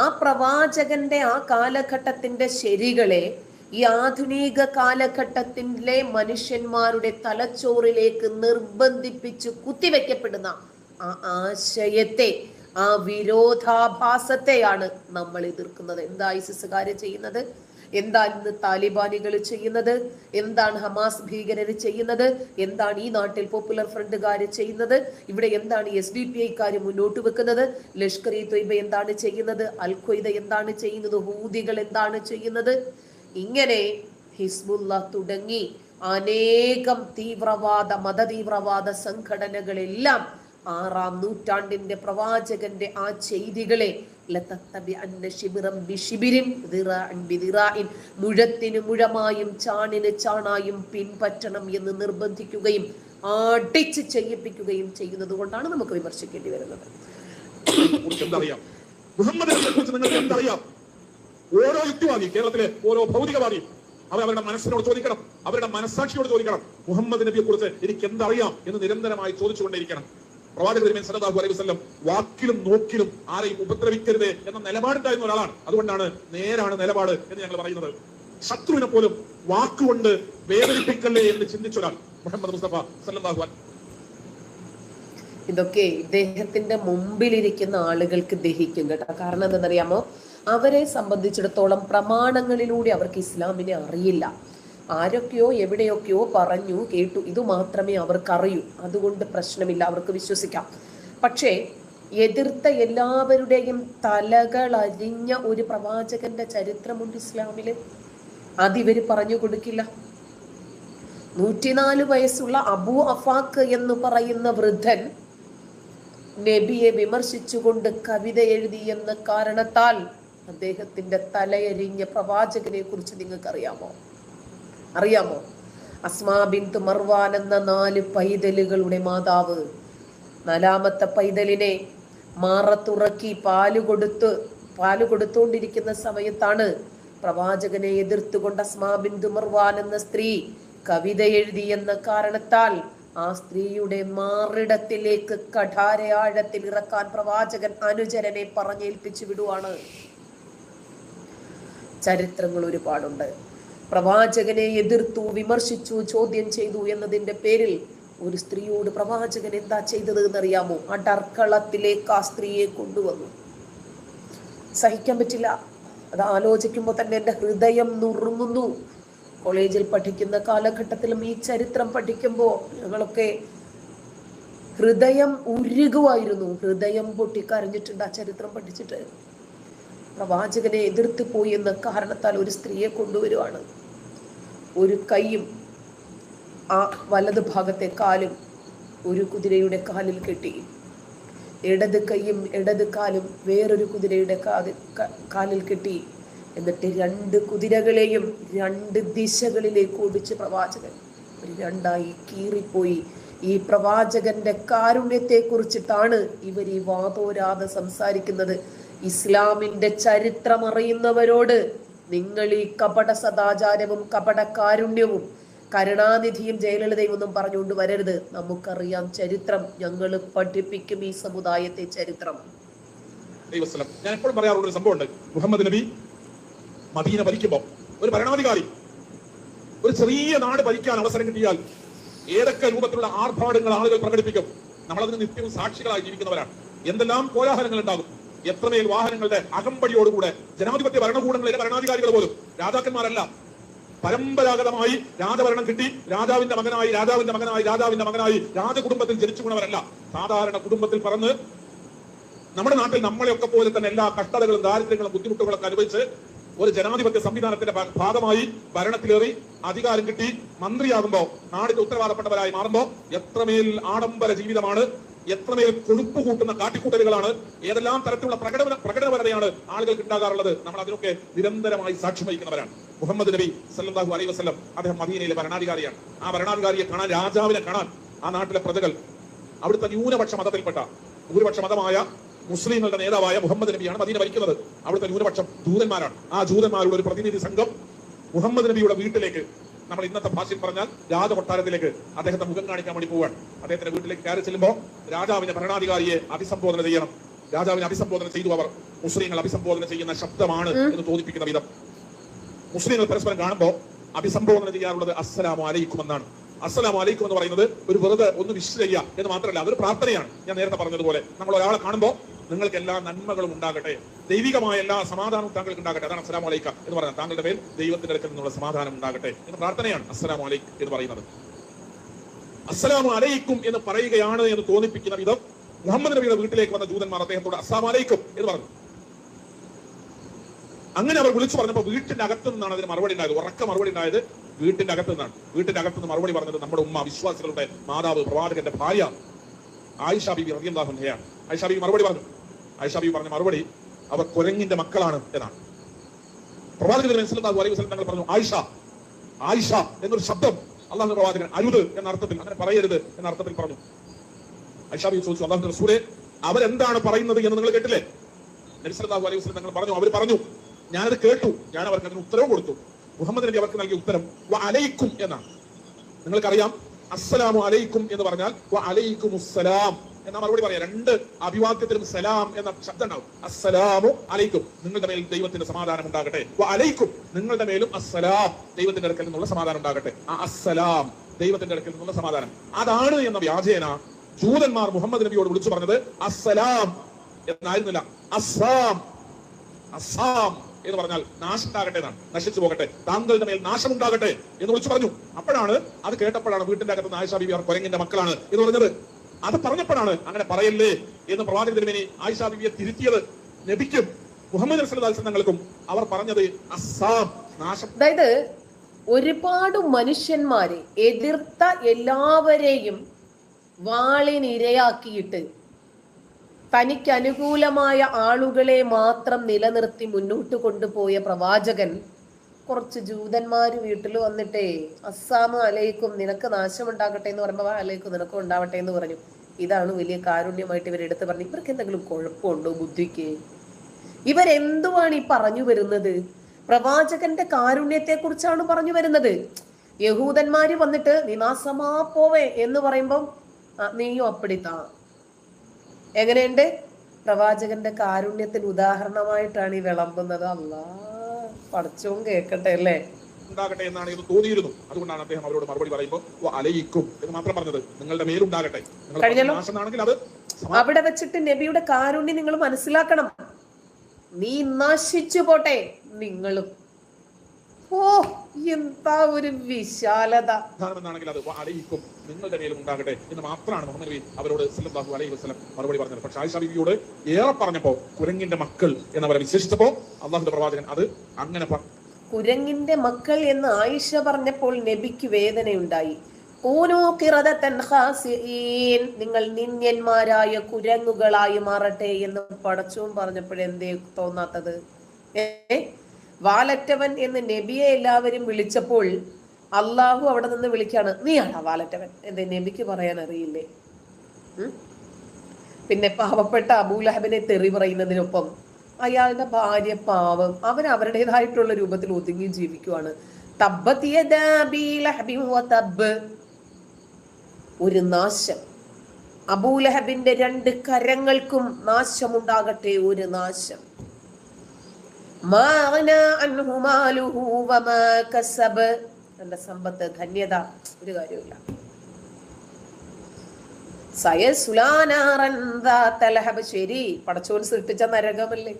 ആ പ്രവാചകന്റെ ആ കാലഘട്ടത്തിന്റെ ശരികളെ ഈ ആധുനിക കാലഘട്ടത്തിലെ മനുഷ്യന്മാരുടെ തലച്ചോറിലേക്ക് നിർബന്ധിപ്പിച്ച് കുത്തിവെക്കപ്പെടുന്ന ആ ആശയത്തെ ആ വിരോധാഭാസത്തെയാണ് നമ്മൾ എതിർക്കുന്നത്. എന്താ ഐസിസുകാര് ചെയ്യുന്നത്? എന്താ ഇന്ന് താലിബാനികൾ ചെയ്യുന്നത്? എന്താണ് ഹമാസ് ഭീകരർ ചെയ്യുന്നത്? എന്താണ് ഈ നാട്ടിൽ പോപ്പുലർ ഫ്രണ്ടുകാർ ചെയ്യുന്നത്? ഇവിടെ എന്താണ് എസ് ഡി പി ഐക്കാർ മുന്നോട്ട് വെക്കുന്നത്? ലഷ്കർ ഇ തൊയ്ബ എന്താണ് ചെയ്യുന്നത്? അൽ ഖ്വയ്ദ എന്താണ് ചെയ്യുന്നത്? ഹൂദികൾ എന്താണ് ചെയ്യുന്നത്? ഇങ്ങനെ ഹിസ്ബുല്ല തുടങ്ങി അനേകം തീവ്രവാദ മതതീവ്രവാദ സംഘടനകളെല്ലാം ആറാം നൂറ്റാണ്ടിന്റെ പ്രവാചകന്റെ ആ ചെയ്തികളെ മുഴത്തിന് മുഴമായും ചാണിന് ചാണായും പിൻപറ്റണം എന്ന് നിർബന്ധിക്കുകയും അടിച്ച് ചെയ്യിപ്പിക്കുകയും ചെയ്യുന്നത് കൊണ്ടാണ് നമുക്ക് വിമർശിക്കേണ്ടി വരുന്നത്. മുഹമ്മദിനെ കുറിച്ച് ഓരോ യുക്തിവാദി കേരളത്തിലെ ഓരോ ഭൗതികവാദി അവർ അവരുടെ മനസ്സിനോട് ചോദിക്കണം അവരുടെ മനസ്സാക്ഷിയോട് ചോദിക്കണം മുഹമ്മദ് നബിയെ കുറിച്ച് എനിക്ക് എന്തറിയാം എന്ന് നിരന്തരമായി ചോദിച്ചുകൊണ്ടേയിരിക്കണം. പ്രവാചക തിരുമേൻ സല്ലല്ലാഹു അലൈഹി വസല്ലം വാക്കിലും നോക്കിലും ആരെയും ഉപദ്രവിക്കരുത് എന്ന നിലപാടുണ്ടായിരുന്ന ഒരാളാണ്. അതുകൊണ്ടാണ് നേരാണ് നിലപാട് എന്ന് ഞങ്ങൾ പറയുന്നത്. ശത്രുവിനെ പോലും വാക്കുകൊണ്ട് വേദനിപ്പിക്കല്ലേ എന്ന് ചിന്തിച്ച ഒരാൾ മുഹമ്മദ് മുസ്തഫ സല്ലല്ലാഹു ഇതൊക്കെ ഇദ്ദേഹത്തിന്റെ മുമ്പിലിരിക്കുന്ന ആളുകൾക്ക് ദഹിക്കും കേട്ടോ. കാരണം എന്തെന്നറിയാമോ അവരെ സംബന്ധിച്ചിടത്തോളം പ്രമാണങ്ങളിലൂടെ അവർക്ക് ഇസ്ലാമിനെ അറിയില്ല. ആരൊക്കെയോ എവിടെയൊക്കെയോ പറഞ്ഞു കേട്ടു. ഇത് മാത്രമേ അവർക്കറിയൂ. അതുകൊണ്ട് പ്രശ്നമില്ല. അവർക്ക് വിശ്വസിക്കാം. പക്ഷേ എതിർത്ത എല്ലാവരുടെയും തലകൾ അരിഞ്ഞ ഒരു പ്രവാചകന്റെ ചരിത്രമുണ്ട് ഇസ്ലാമിൽ. അതിവര് പറഞ്ഞു കൊടുക്കില്ല. നൂറ്റിനാല് വയസ്സുള്ള അബു അഫാഖ് എന്ന് പറയുന്ന വൃദ്ധൻ നബിയെ വിമർശിച്ചുകൊണ്ട് കവിത എഴുതി എന്ന കാരണത്താൽ അദ്ദേഹത്തിന്റെ തലയരിഞ്ഞ പ്രവാചകനെ കുറിച്ച് നിങ്ങൾക്ക് അറിയാമോ? അസ്മാ ബിന്ത് മർവാൻ എന്ന നാല് പൈതലുകളുടെ മാതാവ്. നാലാമത്തെ പൈതലിനെ മാറത്തുറക്കി പാൽ കൊടുത്ത് പാൽ കൊടുത്തുകൊണ്ടിരിക്കുന്ന സമയത്താണ് പ്രവാചകനെ എതിർത്തുകൊണ്ട് അസ്മാ ബിന്ദു മർവാൻ എന്ന സ്ത്രീ കവിത എഴുതി എന്ന കാരണത്താൽ ആ സ്ത്രീയുടെ മാറിടത്തിലേക്ക് കഠാരയാഴത്തിൽ ഇറക്കാൻ പ്രവാചകൻ അനുചരനെ പറഞ്ഞേൽപ്പിച്ചു വിടുവാണ്. ചരിത്രങ്ങൾ ഒരുപാടുണ്ട്. പ്രവാചകനെ എതിർത്തു വിമർശിച്ചു ചോദ്യം ചെയ്തു എന്നതിന്റെ പേരിൽ ഒരു സ്ത്രീയോട് പ്രവാചകൻ എന്താ ചെയ്തത് എന്നറിയാമോ? അടർക്കളത്തിലേക്ക് ആ സ്ത്രീയെ കൊണ്ടുവന്നു. സഹിക്കാൻ പറ്റില്ല. അത് ആലോചിക്കുമ്പോൾ തന്നെ എന്റെ ഹൃദയം നുറുങ്ങുന്നു. കോളേജിൽ പഠിക്കുന്ന കാലഘട്ടത്തിലും ഈ ചരിത്രം പഠിക്കുമ്പോൾ ഞങ്ങളൊക്കെ ഹൃദയം ഉരുകുമായിരുന്നു. ഹൃദയം പൊട്ടിക്കരഞ്ഞിട്ടുണ്ട് ആ ചരിത്രം പഠിച്ചിട്ട്. പ്രവാചകനെ എതിർത്ത് പോയി എന്ന കാരണത്താൽ ഒരു സ്ത്രീയെ കൊണ്ടുവരുവാണ്. ഒരു കൈയും ആ വലത് ഭാഗത്തെ കാലും ഒരു കുതിരയുടെ കാലിൽ കെട്ടി. ഇടത് കൈയും ഇടത് കാലും വേറൊരു കുതിരയുടെ കാലിൽ കെട്ടി. എന്നിട്ട് രണ്ട് കുതിരകളെയും രണ്ട് ദിശകളിലേക്ക് ഓടിച്ച് പ്രവാചകൻ ഒരു രണ്ടായി കീറിപ്പോയി. ഈ പ്രവാചകന്റെ കാരുണ്യത്തെ കുറിച്ചിട്ടാണ് ഇവർ ഈ വാതോരാതെ സംസാരിക്കുന്നത്. ഇസ്ലാമിന്റെ ചരിത്രം അറിയുന്നവരോട് നിങ്ങൾ ഈ കപട സദാചാരവും കപട കാരുണ്യവും കരുണാനിധിയും ജയലളിതയും ഒന്നും പറഞ്ഞുകൊണ്ട് വരരുത്. നമുക്കറിയാം ചരിത്രം ഞങ്ങൾ പഠിപ്പിക്കും ഈ സമുദായത്തെ ചരിത്രം. ഞാൻ എപ്പോഴും ഒരു സംഭവമുണ്ട്. മുഹമ്മദ് നബി മദീന ഭരിക്കുമ്പോൾ ഒരു ഭരണാധികാരി ഒരു ചെറിയ നാട് ഭരിക്കാൻ അവസരം കിട്ടിയാൽ ഏതൊക്കെ രൂപത്തിലുള്ള ആർഭാടങ്ങൾ ആളുകൾ പ്രകടിപ്പിക്കും? നമ്മളതിന് നിത്യവും സാക്ഷികളായി ജീവിക്കുന്നവരാണ്. എന്തെല്ലാം കോലാഹലങ്ങൾ ഉണ്ടാകും? എത്രമേൽ വാഹനങ്ങളുടെ അകമ്പടിയോടുകൂടെ ജനാധിപത്യ ഭരണകൂടങ്ങളിലെ ഭരണാധികാരികൾ പോലും രാജാക്കന്മാരല്ല. പരമ്പരാഗതമായി രാജഭരണം കിട്ടി രാജാവിന്റെ മകനായി രാജാവിന്റെ മകനായി രാജാവിന്റെ മകനായി രാജകുടുംബത്തിൽ ജനിച്ചു സാധാരണ കുടുംബത്തിൽ പറന്ന് നമ്മുടെ നാട്ടിൽ നമ്മളെയൊക്കെ പോലെ തന്നെ എല്ലാ കഷ്ടതകളും ദാരിദ്ര്യങ്ങളും ബുദ്ധിമുട്ടുകളൊക്കെ അനുഭവിച്ച് ഒരു ജനാധിപത്യ സംവിധാനത്തിന്റെ ഭാഗമായി ഭരണത്തിലേറി അധികാരം കിട്ടി മന്ത്രിയാകുമ്പോൾ നാടിന്റെ ഉത്തരവാദപ്പെട്ടവരായി മാറുമ്പോൾ എത്രമേൽ ആഡംബര ജീവിതമാണ് എത്രമേൽ കൊഴുപ്പ് കൂട്ടുന്ന കാട്ടിക്കൂട്ടലുകളാണ് ഏതെല്ലാം തരത്തിലുള്ള പ്രകടന പ്രകടനപരതയാണ് ആളുകൾക്ക് ഉണ്ടാകാറുള്ളത് നമ്മൾ അതിനൊക്കെ നിരന്തരമായി സാക്ഷ്യം വഹിക്കുന്നവരാണ്. മുഹമ്മദ് നബി സല്ലാഹു അലൈഹി വസ്ലം അദ്ദേഹം മദീനയിലെ ഭരണാധികാരിയാണ്. ആ ഭരണാധികാരിയെ കാണാൻ രാജാവിനെ കാണാൻ ആ നാട്ടിലെ പ്രജകൾ അവിടുത്തെ ന്യൂനപക്ഷ മതത്തിൽപ്പെട്ട ഭൂരിപക്ഷ മതമായ മുസ്ലിങ്ങളുടെ നേതാവായ മുഹമ്മദ് നബിയാണ് മദീന ഭരിക്കുന്നത്. അവിടുത്തെ ന്യൂനപക്ഷം ജൂതന്മാരാണ് ആ ജൂതന്മാരുടെ ഒരു പ്രതിനിധി സംഘം മുഹമ്മദ് നബിയുടെ വീട്ടിലേക്ക് നമ്മൾ ഇന്നത്തെ ഭാഷയിൽ പറഞ്ഞാൽ രാജകൊട്ടാരത്തിലേക്ക് അദ്ദേഹത്തെ മുഖം കാണിക്കാൻ വേണ്ടി പോവാൻ അദ്ദേഹത്തിന്റെ വീട്ടിലേക്ക് കയറി ചെല്ലുമ്പോൾ രാജാവിന്റെ ഭരണാധികാരിയെ അഭിസംബോധന ചെയ്യണം. രാജാവിനെ അഭിസംബോധന ചെയ്തു അവർ. മുസ്ലിങ്ങൾ അഭിസംബോധന ചെയ്യുന്ന ശബ്ദമാണ് എന്ന് തോന്നിപ്പിക്കുന്ന വിധം. മുസ്ലിങ്ങൾ പരസ്പരം കാണുമ്പോൾ അഭിസംബോധന ചെയ്യാറുള്ളത് അസ്സലാമു അലൈക്കും എന്നാണ്. അസ്സലാം അലൈക്കും എന്ന് പറയുന്നത് ഒരു വെറുതെ ഒന്ന് വിഷ് ചെയ്യുക എന്ന് മാത്രമല്ല അതൊരു പ്രാർത്ഥനയാണ്. ഞാൻ നേരത്തെ പറഞ്ഞതുപോലെ. നമ്മൾ ഒരാളെ കാണുമ്പോൾ നിങ്ങൾക്ക് എല്ലാ നന്മകളും ഉണ്ടാകട്ടെ. ദൈവികമായ എല്ലാ സമാധാനവും താങ്കൾക്ക് ഉണ്ടാകട്ടെ. അതാണ് അസ്സലാമു അലൈക്ക എന്ന് പറയുന്നത്. താങ്കളുടെ പേര് ദൈവത്തിന്റെ അടുക്കൽ നിന്നുള്ള സമാധാനം ഉണ്ടാകട്ടെ എന്ന് പ്രാർത്ഥനയാണ് അസ്സലാമു അലൈക്കും എന്ന് പറയുന്നത്. അസ്സലാമു അലൈക്കും എന്ന് പറയുകയാണ് എന്ന് തോന്നിപ്പിക്കുന്ന വിധം മുഹമ്മദ് നബിയുടെ വീട്ടിലേക്ക് വന്ന ജൂതന്മാർ അദ്ദേഹത്തോട് അസ്സാം അലൈക്കും എന്ന് പറഞ്ഞു. അങ്ങനെ അവർ വിളിച്ചു പറഞ്ഞപ്പോൾ വീട്ടിന്റെ അകത്തു നിന്നാണ് അതിന് മറുപടി ഉണ്ടായത്. ഉറക്ക മറുപടി ഉണ്ടായത് വീട്ടിന്റെ അകത്തു നിന്നാണ്. വീട്ടിന്റെ അകത്തുനിന്ന് മറുപടി പറഞ്ഞത് നമ്മുടെ ഉമ്മ വിശ്വാസികളുടെ മാതാവ് പ്രവാചകന്റെ ഭാര്യ ആയിഷ ബിബി റബിയന്താഹുഹയാണ് ആയിഷ ബിബി മറുപടി പറഞ്ഞു. ബീബി പറഞ്ഞ മറുപടി അവർ കുരങ്ങിന്റെ മക്കളാണ് എന്നാണ്. പ്രവാചകൻ അലൈഹി വസല്ലം തങ്ങൾ പറഞ്ഞു ആയിഷ ആയിഷ എന്നൊരു ശബ്ദം അള്ളാഹു പ്രവാചകൻ അരുത് എന്ന അർത്ഥത്തിൽ അങ്ങനെ പറയരുത് എന്ന അർത്ഥത്തിൽ പറഞ്ഞു. ഐഷാബി ചോദിച്ചു അള്ളാഹു റസൂലെ അവരെന്താണ് പറയുന്നത് എന്ന് നിങ്ങൾ കേട്ടില്ലേ? നബിസ്ലാഹു അലൈഹി വസ്ലം തങ്ങൾ പറഞ്ഞു അവർ പറഞ്ഞു ഞാനത് കേട്ടു ഞാൻ അവർക്ക് അതിന് ഉത്തരവ് കൊടുത്തു. മുഹമ്മദ് നബി അവർക്ക് നൽകിയ ഉത്തരം അലയിക്കും എന്നാണ്. നിങ്ങൾക്കറിയാം അസ്സലാമു അലൈക്കും എന്ന് പറഞ്ഞാൽ അലൈക്കും അസ്സലാം എന്ന മറുപടി പറയാം? രണ്ട് അഭിവാദ്യത്തിലും സലാം എന്ന ശബ്ദം ഉണ്ടാവും. അസ്സലാമു അലൈക്കും. നിങ്ങളുടെ മേൽ ദൈവത്തിന്റെ സമാധാനം ഉണ്ടാകട്ടെ. അലൈക്കും. നിങ്ങളുടെ മേലും അസ്സലാം ദൈവത്തിന്റെ അടുക്കൽ നിന്നുള്ള സമാധാനം ഉണ്ടാകട്ടെ. ആ അസ്സലാം ദൈവത്തിന്റെ അടുക്കൽ നിന്നുള്ള സമാധാനം. അതാണ് എന്ന വ്യാജേന ജൂതന്മാർ മുഹമ്മദ് നബിയോട് വിളിച്ചു പറഞ്ഞത് അസ്സലാം എന്നായിരുന്നില്ല. അസ്സാം അസ്സാം എന്ന് പറഞ്ഞാൽ നാശം ഉണ്ടാകട്ടെ എന്നാണ് നശിച്ചു പോകട്ടെ. താങ്കളുടെ മേൽ നാശം ഉണ്ടാകട്ടെ എന്ന് വിളിച്ചു പറഞ്ഞു. അപ്പോഴാണ് അത് കേട്ടപ്പോഴാണ് വീട്ടിന്റെ അകത്ത് ആയിഷ ബിബി അവർ കൊരങ്ങിന്റെ മക്കളാണ് എന്ന് പറഞ്ഞത്. അത് പറഞ്ഞപ്പോഴാണ് അങ്ങനെ പറയല്ലേ എന്ന് പ്രവാചക തിരുമേനി ആയിഷാ ബിബിയെ തിരുത്തിയത്. നബിക്കും മുഹമ്മദ് റസൂൽ തങ്ങൾക്കും അവർ പറഞ്ഞത് അസാം നാശം. അതായത് ഒരുപാട് മനുഷ്യന്മാരെ എതിർത്ത എല്ലാവരെയും വാളിനിരയാക്കിയിട്ട് തനിക്ക് അനുകൂലമായ ആളുകളെ മാത്രം നിലനിർത്തി മുന്നോട്ട് കൊണ്ടുപോയ പ്രവാചകൻ കുറച്ച് ജൂതന്മാർ വീട്ടിൽ വന്നിട്ടേ അസ്സാം അലയിക്കും നിനക്ക് നാശമുണ്ടാകട്ടെ എന്ന് പറയുമ്പോൾ അലയിക്കും നിനക്കും ഉണ്ടാവട്ടെ എന്ന് പറഞ്ഞു. ഇതാണ് വലിയ കാരുണ്യമായിട്ട് ഇവരെടുത്ത് പറഞ്ഞു. ഇവർക്ക് എന്തെങ്കിലും കുഴപ്പമുണ്ടോ ബുദ്ധിക്ക്? ഇവരെന്തുവാണ് ഈ പറഞ്ഞു വരുന്നത്? പ്രവാചകന്റെ കാരുണ്യത്തെ കുറിച്ചാണ് പറഞ്ഞു വരുന്നത്. യഹൂദന്മാര് വന്നിട്ട് നിനാസമാ പോവേ എന്ന് പറയുമ്പം നീയോ നീയും അപ്പടിത്താ. എങ്ങനെയുണ്ട്? പ്രവാചകന്റെ കാരുണ്യത്തിന് ഉദാഹരണമായിട്ടാണ് ഈ വിളമ്പുന്നത്. അല്ലാ പഠിച്ചവും കേൾക്കട്ടെ അല്ലേ? ഉണ്ടാകട്ടെ എന്നാണ് ഇത് തോന്നിയിരുന്നു. അതുകൊണ്ടാണ് അദ്ദേഹം അവരോട് മറുപടി പറയുമ്പോൾ അലയിക്കും എന്ന് മാത്രം പറഞ്ഞത്. നിങ്ങളുടെ മേലുണ്ടാകട്ടെ? അത് അവിടെ വെച്ചിട്ട് നബിയുടെ കാരുണ്യം നിങ്ങൾ മനസ്സിലാക്കണം. നീ നശിച്ചു പോട്ടെ നിങ്ങളും. ഓ എന്താ ഒരു വിശാലത. അത് "വ അലൈക്കും നിങ്ങളുടെ മേലും ഉണ്ടാകട്ടെ എന്ന് മാത്രമാണ് മുഹമ്മദ് നബി അവരോട് സല്ലല്ലാഹു അലൈഹി വസല്ലം മറുപടി പറഞ്ഞത്. പക്ഷെ ആയിഷ ബിബിയോട് ഏറെ പറഞ്ഞപ്പോ കുരങ്ങിന്റെ മക്കൾ എന്നവരെ വിശേഷിച്ചപ്പോ അള്ളാഹുന്റെ പ്രവാചകൻ അത് അങ്ങനെ കുരങ്ങിന്റെ മക്കൾ എന്ന് ആയിഷ പറഞ്ഞപ്പോൾ നബിക്ക് വേദനയുണ്ടായി. നിങ്ങൾ നിന്യന്മാരായ കുരങ്ങുകളായി മാറട്ടെ എന്ന് പടച്ചവും പറഞ്ഞപ്പോഴെന്തേ തോന്നാത്തത്? ഏ? വാലറ്റവൻ എന്ന് നബിയെ എല്ലാവരും വിളിച്ചപ്പോൾ അള്ളാഹു അവിടെ നിന്ന് വിളിക്കാണ്. നീയാണ് വാലറ്റവൻ? എന്തേ നബിക്ക് പറയാൻ അറിയില്ലേ? പിന്നെ പാവപ്പെട്ട അബൂലഹബിനെ തെറി പറയുന്നതിനൊപ്പം അയാളുടെ ഭാര്യ പാവം അവൻ അവരുടേതായിട്ടുള്ള രൂപത്തിൽ ഒതുങ്ങി ജീവിക്കുവാണ്. ഒരു നാശം. അബൂലഹബിന്റെ രണ്ട് കരങ്ങൾക്കും നാശമുണ്ടാകട്ടെ ഒരു നാശം. മാ അഗ്നാ അൻഹു മാലുഹു വമാ കസബ്. തന്റെ സമ്പത്ത് ധന്യത ഒരു കാര്യമില്ല. ശരി. പടച്ചോൻ സൃഷ്ടിച്ച നരകമല്ലേ?